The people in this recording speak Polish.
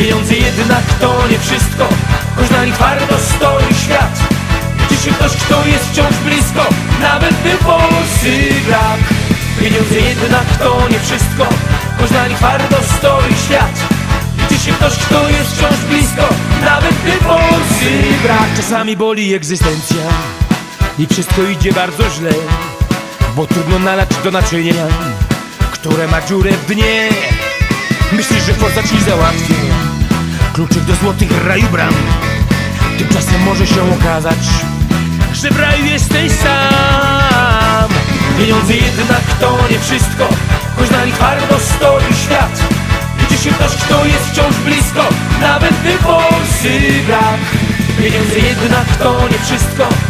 Pieniądze jednak to nie wszystko Choć na nich twardo stoi świat. Liczy się ktoś, kto jest wciąż blisko Nawet gdy forsy brak. Pieniądze jednak to nie wszystko Choć na nich twardo stoi świat. Liczy się ktoś, kto jest wciąż blisko Nawet gdy forsy brak. Czasami boli egzystencja I wszystko idzie bardzo źle Bo trudno nalać do naczynia Które ma dziurę w dnie. Myślisz, że forza ci załatwi Kluczyk do złotych raju bram. Tymczasem może się okazać Że w raju jesteś sam. Pieniądze jednak to nie wszystko Choć na nich twardo stoi świat. Liczy się ktoś, kto jest wciąż blisko Nawet gdy forsy brak. Pieniądze jednak to nie wszystko